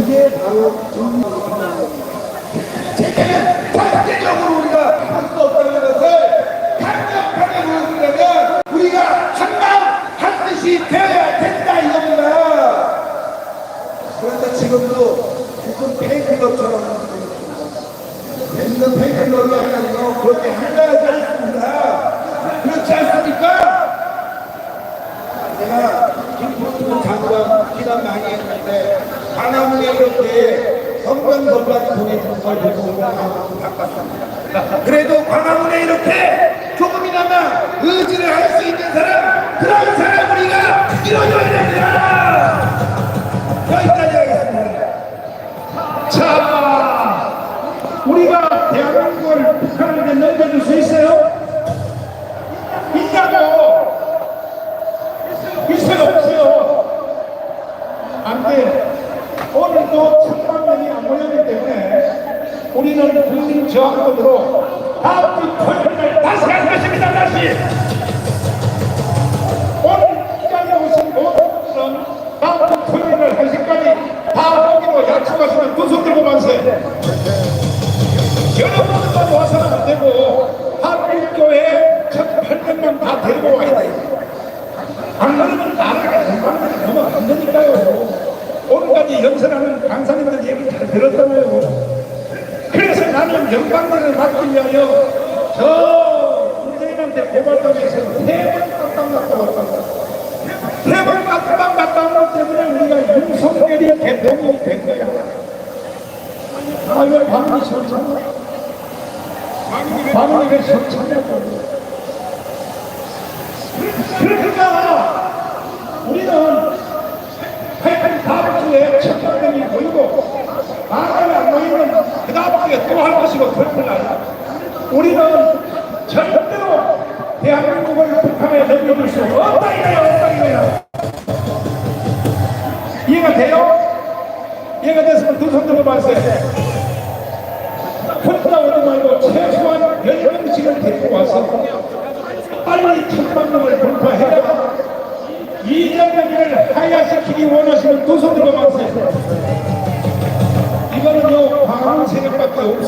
그게 바로 정의입니다. 전체적으로 우리가 할 수 없다는 것을 강력하게 보여주려면 우리가 한마음 한뜻이 되어야 된다 이겁니다. 그런데 지금도 무슨 페이크업처럼 있는 페이크업이 아니고 그렇게 한가하지 않습니다. 그렇지 않습니까? 내가 김포수 장관 기담 많이 했는데 하나문에 이렇게 성변법까지 보내준 걸 보고 마음 바꿨습니다. 그래도 광화문에 이렇게 조금이나마 의지를 우리는 국민 저항권으로 다음 주 토요일날 다시 할 것입니다. 다시. 오늘 이 자리에 오신 모든 분들은 다음 주 토요일날 1시까지 다 오기로 약속하시면 두손 들고 만세. 여러분들만 와서는 안 되고 한국교회 1,800명 다 데리고 와야 돼요. 안 그러면 나라가 너무 안 되니까요. 오늘까지 연설하는 강사님들 얘기 잘 들었잖아요. 나는 영광만을 받기 위하여 저 문재인한테 고발당해서 세번 깜빵 갔다 왔다. 세번 갔다 온것 때문에 우리가 윤석열이 대통령이 된 거야. 아왜 반응이 설쳤나? 반응이 왜 설쳤냐고. 그러니까 우리는 하여튼 다음 주에 첫 번째이 보이고 마음이 안 모이면 그 다음 주에 또 할 것이고 그런 날 우리는 절대로 대한민국을 북한에 넘겨줄 수 없다 이거야 없다 이거야 이해가 돼요? 이해가 됐으면 두손 들어 봤어요. 혼자 오지 말고 최소한 10명씩을 데리고 와서 빨리 명을 돌파해야 이정명을 하야시키기 원하시는 두손 들어 봤어요 이거는요 광원 세력밖에 없어요 hope so.